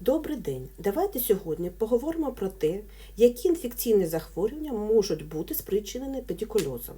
Добрий день. Давайте сьогодні поговоримо про те, які інфекційні захворювання можуть бути спричинені педикульозом.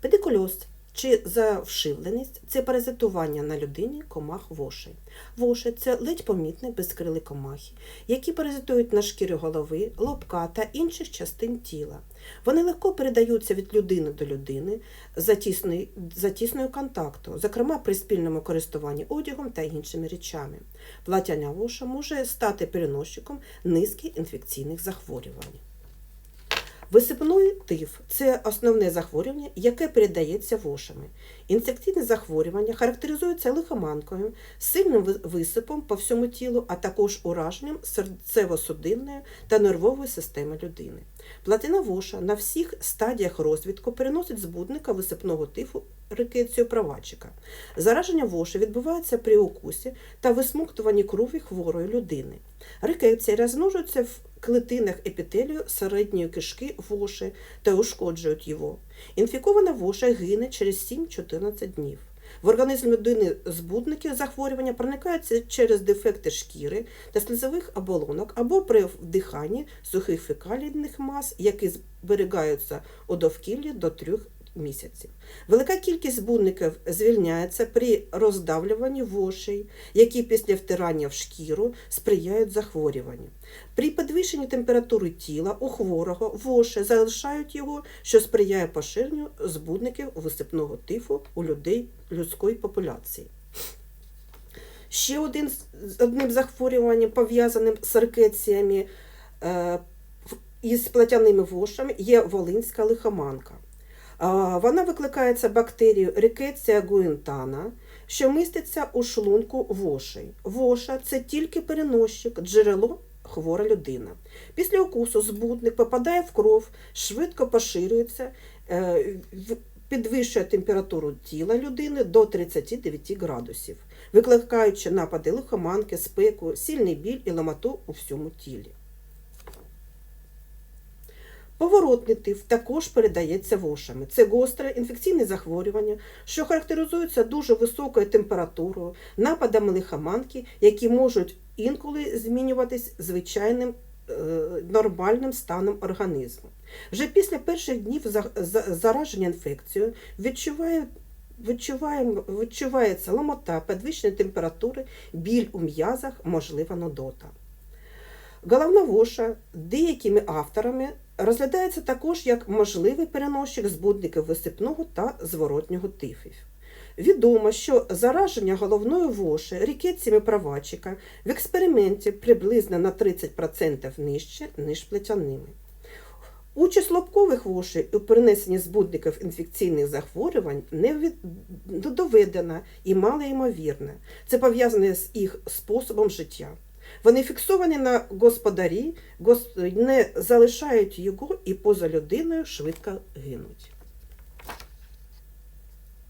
Педикульоз чи завшивленість це паразитування на людині комах вошей. Воші це ледь помітні безкрилі комахи, які паразитують на шкірі голови, лобка та інших частин тіла. Вони легко передаються від людини до людини за тісною, за тісною контакту, зокрема при спільному користуванні одягом та іншими речами. Платяня воша може стати переносчиком низки інфекційних захворювань. Висипний тиф це основне захворювання, яке передається вошами. Інфекційне захворювання характеризується лихоманкою, сильним висипом по всьому тілу, а також ураженням серцево-судинної та нервової системи людини. Платина воша на всіх стадіях розвитку переносить збудника висипного тифу рикецію правачика. Зараження воші відбувається при укусі та висмоктуванні крові хворої людини. Рикеція розмножується в клетинах епітелію середньої кишки воші та ушкоджують його. Інфікована воша гине через 7-14 днів. В організм людини збудники захворювання проникаються через дефекти шкіри та слизових оболонок або при вдиханні сухих фекалійних мас, які зберігаються у довкіллі до трьох місяців. Велика кількість збудників звільняється при роздавлюванні вошей, які після втирання в шкіру сприяють захворюванню. При підвищенні температури тіла у хворого воші залишають його, що сприяє поширенню збудників висипного тифу у людей людської популяції. Ще один одним захворюванням, пов'язаним з рикеціями е, із платяними вошами, є волинська лихоманка. Вона викликається бактерією Rickettsia guentana, що міститься у шлунку вошей. Воша це тільки переносчик, джерело хвора людина. Після укусу збудник попадає в кров, швидко поширюється, е, підвищує температуру тіла людини до 39 градусів, викликаючи напади лихоманки, спеку, сильний біль і ломоту у всьому тілі. Поворотний тиф також передається вошами. Це гостре інфекційне захворювання, що характеризується дуже високою температурою, нападами лихоманки, які можуть інколи змінюватись звичайним е, нормальним станом організму. Вже після перших днів за- за- зараження інфекцією відчуває, відчуваємо, відчувається ломота, підвищення температури, біль у м'язах, можлива нудота. Головна воша деякими авторами розглядається також як можливий переносчик збудників висипного та зворотнього тифів. Відомо, що зараження головної воші рікетціями правачика в експерименті приблизно на 30% нижче, ніж плетяними. Участь лобкових вошей у перенесенні збудників інфекційних захворювань не доведена і малоймовірна. Це пов'язане з їх способом життя. Вони фіксовані на господарі, гос- не залишають його і поза людиною швидко гинуть.